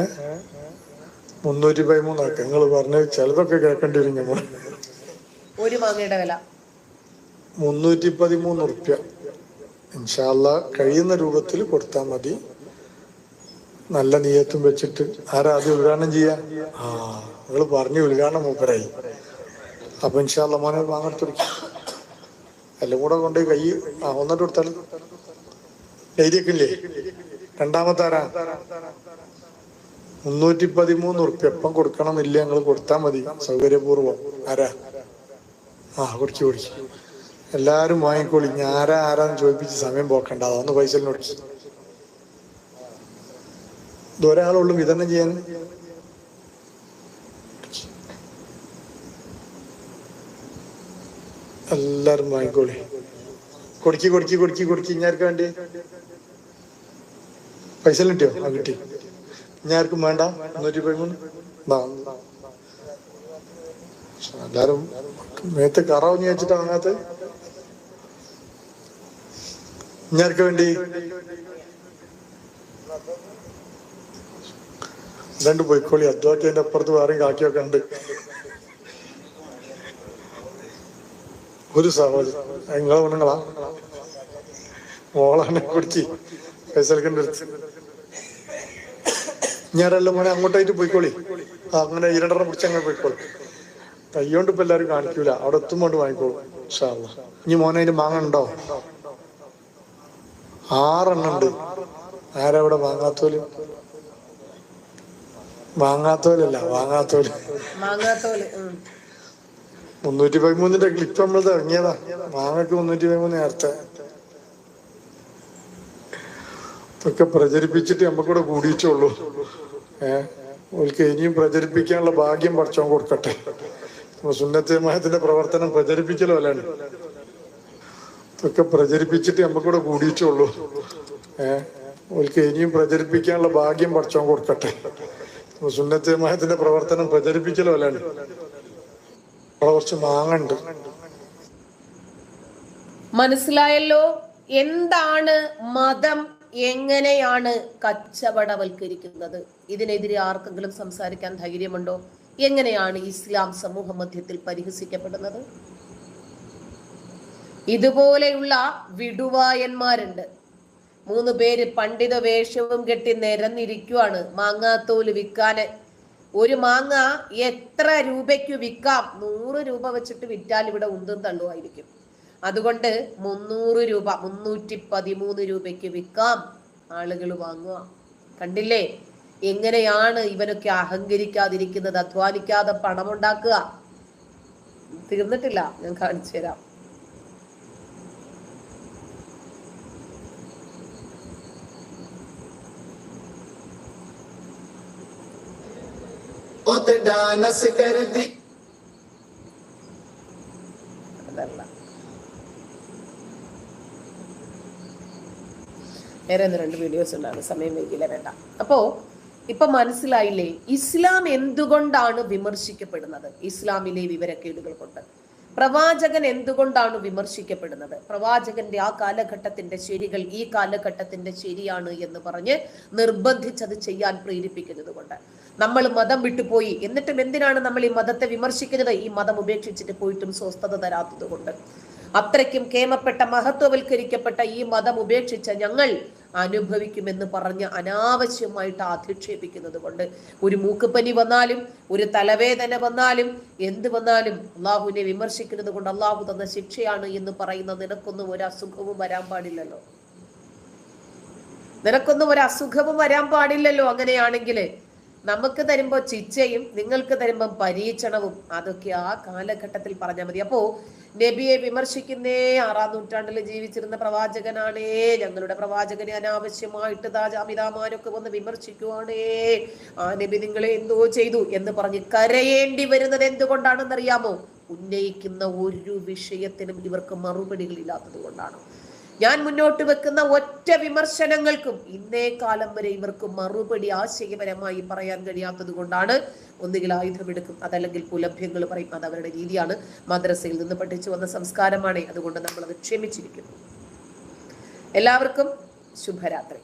മുന്നൂറ്റി പതിമൂന്നാക്ക. നിങ്ങൾ പറഞ്ഞ് ചിലതൊക്കെ കേൾക്കേണ്ടി വരും ഞമ്മൾ. ഒരു മാങ്ങയുടെ വില. മുന്നൂറ്റി പതിമൂന്ന് ഉറുപ്യ ഇൻഷാല്ല കഴിയുന്ന രൂപത്തിൽ കൊടുത്താൽ മതി. നല്ല നീയത്തും വെച്ചിട്ട്. ആരാ ആദ്യം ഉദ്ഘാടനം ചെയ്യാ? ആ നിങ്ങൾ പറഞ്ഞു ഉദ്ഘാടനം മൂപ്പരായി. അപ്പൊ ഇൻഷാല്ല മോനെ വാങ്ങത്തൊടുക്കി എല്ലാം കൂടെ കൊണ്ട് കൈ ആ ഒന്നിട്ട് കൊടുത്താൽ ഇല്ലേ? രണ്ടാമത്തെ ആരാ മുന്നൂറ്റി പതിമൂന്ന് ഉറുപ്പ്യ എപ്പം കൊടുക്കണമെന്നില്ല ഞങ്ങൾ കൊടുത്താൽ മതി. സൗകര്യപൂർവം ആരാ? ആ കുടിച്ചു കുടിച്ചു എല്ലാരും വാങ്ങിക്കോളി. ഞാൻ ആരാ ആരാന്ന് ചോദിപ്പിച്ച് സമയം പോക്കണ്ട. അതൊന്ന് പൈസ നോട്ടിച്ചു ഇത് വിതരണം ചെയ്യാൻ? എല്ലാരും വാങ്ങിക്കോളി. കൊടുക്കി കൊടുക്കി കൊടുക്കി കൊടുക്കി. ഇഞ്ഞാർക്ക് വേണ്ടി? പൈസ കിട്ടിയോ? ആ കിട്ടി. ഇഞ്ഞാർക്കും വേണ്ട. നൂറ്റി പതിമൂന്ന്. എല്ലാരും മേത്ത് കറാവെന്ന് വെച്ചിട്ടാ വാങ്ങാത്ത ഇഞ്ഞാർക്ക് വേണ്ടി. രണ്ട് പൊയ്ക്കോളി. അധ്വാക്കിയതിന്റെ അപ്പുറത്ത് വേറെയും കാക്കിയൊക്കെ ഉണ്ട്. ഒരു സഹോദരി. നിങ്ങളെ പെണ്ണുങ്ങളാ? മോളാണ് കുടിച്ച് പൈസ അടുത്ത് ഞാനല്ല മോനെ അങ്ങോട്ടായിട്ട് പോയിക്കോളി. അങ്ങനെ ഇരണ്ടെണ്ണം പിടിച്ച് അങ്ങനെ പോയിക്കോളി. കയ്യോണ്ട് ഇപ്പൊ എല്ലാരും കാണിക്കൂല. അവിടെ എത്തുമ്പോണ്ട് വാങ്ങിക്കോളൂ. ഇനി മോനെ അതിന് മാങ്ങ ഉണ്ടോ? ആറെണ്ണം ഉണ്ട് ആരവിടെ വാങ്ങാത്തോൽ? വാങ്ങാത്തോലല്ല വാങ്ങാത്തോൽ. മുന്നൂറ്റി പതിമൂന്നിന്റെ ക്ലിപ്പ് നമ്മൾ ഇറങ്ങിയതാ. മാങ്ങക്ക് മുന്നൂറ്റി പതിമൂന്ന് നേരത്തെ. ഇതൊക്കെ പ്രചരിപ്പിച്ചിട്ട് നമ്മക്കൂടെ കൂടിയിട്ടുള്ളൂ ഏ ഓൾക്ക് ഇനിയും പ്രചരിപ്പിക്കാനുള്ള ഭാഗ്യം പഠിച്ചോ കൊടുക്കട്ടെ. സുന്നത്തമായത്തിന്റെ പ്രവർത്തനം പ്രചരിപ്പിക്കലോ അല്ലാണ് ഇതൊക്കെ പ്രചരിപ്പിച്ചിട്ട് നമുക്കിവിടെ കൂടിയിട്ടുള്ളൂ ഏഹ് ഓൾക്ക് ഇനിയും പ്രചരിപ്പിക്കാനുള്ള ഭാഗ്യം പഠിച്ചോ കൊടുക്കട്ടെ. സുന്നത്തമായത്തിന്റെ പ്രവർത്തനം പ്രചരിപ്പിക്കലോ അല്ലാണ്ട് അവിടെ കുറച്ച് മാങ്ങണ്ട്. മനസ്സിലായല്ലോ? എന്താണ് മതം? എങ്ങനെയാണ് കച്ചവടവൽക്കരിക്കുന്നത്? ഇതിനെതിരെ ആർക്കെങ്കിലും സംസാരിക്കാൻ ധൈര്യമുണ്ടോ? എങ്ങനെയാണ് ഇസ്ലാം സമൂഹ മധ്യത്തിൽ പരിഹസിക്കപ്പെടുന്നത്? ഇതുപോലെയുള്ള വിടുവായന്മാരുണ്ട്. മൂന്ന് പേര് പണ്ഡിത വേഷവും കെട്ടി നിരന്നിരിക്കുവാണ്. മാങ്ങാത്തോൽ വിൽക്കാന്. ഒരു മാങ്ങ എത്ര രൂപയ്ക്ക് വിൽക്കാം? നൂറ് രൂപ വെച്ചിട്ട് വിറ്റാൽ ഇവിടെ ഉന്തും തള്ളുമായിരിക്കും. അതുകൊണ്ട് മുന്നൂറ് രൂപ മുന്നൂറ്റി പതിമൂന്ന് രൂപയ്ക്ക് വിൽക്കാം. ആളുകൾ വാങ്ങുക. കണ്ടില്ലേ? എങ്ങനെയാണ് ഇവനൊക്കെ അഹങ്കരിക്കാതിരിക്കുന്നത്? അധ്വാനിക്കാതെ പണമുണ്ടാക്കുക. തീർന്നിട്ടില്ല. ഞാൻ കാണിച്ചു തരാം. खुद कर दी വേറെ ഒന്ന് രണ്ട് വീഡിയോസ് ഉണ്ടാകും സമയം വൈകില്ല വേണ്ട. അപ്പോ ഇപ്പൊ മനസ്സിലായില്ലേ ഇസ്ലാം എന്തുകൊണ്ടാണ് വിമർശിക്കപ്പെടുന്നത്? ഇസ്ലാമിലെ വിവരക്കേടുകൾ കൊണ്ട് പ്രവാചകൻ എന്തുകൊണ്ടാണ് വിമർശിക്കപ്പെടുന്നത്? പ്രവാചകന്റെ ആ കാലഘട്ടത്തിന്റെ ശരികൾ ഈ കാലഘട്ടത്തിന്റെ ശരിയാണ് എന്ന് പറഞ്ഞ് നിർബന്ധിച്ചത് ചെയ്യാൻ പ്രേരിപ്പിക്കുന്നത് കൊണ്ട് നമ്മൾ മതം വിട്ടുപോയി. എന്നിട്ടും എന്തിനാണ് നമ്മൾ ഈ മതത്തെ വിമർശിക്കുന്നത്? ഈ മതം ഉപേക്ഷിച്ചിട്ട് പോയിട്ടും സ്വസ്ഥത തരാത്തത് കൊണ്ട് അത്രയ്ക്കും കേമപ്പെട്ട മഹത്വവൽക്കരിക്കപ്പെട്ട ഈ മതം ഉപേക്ഷിച്ച ഞങ്ങൾ അനുഭവിക്കുമെന്ന് പറഞ്ഞ് അനാവശ്യമായിട്ട് അധിക്ഷേപിക്കുന്നത് കൊണ്ട് ഒരു മൂക്കുപനി വന്നാലും ഒരു തലവേദന വന്നാലും എന്ത് വന്നാലും അള്ളാഹുവിനെ വിമർശിക്കുന്നത് കൊണ്ട് അള്ളാഹു തന്ന ശിക്ഷയാണ് എന്ന് പറയുന്ന നിനക്കൊന്നും ഒരു അസുഖവും വരാൻ പാടില്ലല്ലോ. നിനക്കൊന്നും ഒരു അസുഖവും വരാൻ പാടില്ലല്ലോ അങ്ങനെയാണെങ്കിൽ. നമുക്ക് തരുമ്പോൾ ചിച്ചയും നിങ്ങൾക്ക് തരുമ്പോൾ പരീക്ഷണവും അതൊക്കെ ആ കാലഘട്ടത്തിൽ പറഞ്ഞാൽ മതി. അപ്പോ നബിയെ വിമർശിക്കുന്നേ ആറാം നൂറ്റാണ്ടിൽ ജീവിച്ചിരുന്ന പ്രവാചകനാണേ ഞങ്ങളുടെ പ്രവാചകനെ അനാവശ്യമായിട്ട് ദാജാമിതാമാരൊക്കെ വന്ന് വിമർശിക്കുവാണേ ആ നബി നിങ്ങളെ എന്തോ ചെയ്തു എന്ന് പറഞ്ഞ് കരയേണ്ടി വരുന്നത് എന്തുകൊണ്ടാണെന്നറിയാമോ? ഉന്നയിക്കുന്ന ഒരു വിഷയത്തിനും ഇവർക്ക് മറുപടികളില്ലാത്തത് കൊണ്ടാണ്. ഞാൻ മുന്നോട്ട് വെക്കുന്ന ഒറ്റ വിമർശനങ്ങൾക്കും ഇന്നേ കാലം വരെ ഇവർക്ക് മറുപടി ആശയപരമായി പറയാൻ കഴിയാത്തത് കൊണ്ടാണ് ഒന്നുകിൽ ആയുധമെടുക്കും അതല്ലെങ്കിൽ കുലഭ്യങ്ങൾ പറയും. അത് അവരുടെ രീതിയാണ്. മദ്രസയിൽ നിന്ന് പഠിച്ചു വന്ന സംസ്കാരമാണ്. അതുകൊണ്ട് നമ്മൾ അത് ക്ഷമിച്ചിരിക്കുന്നു. എല്ലാവർക്കും ശുഭരാത്രി.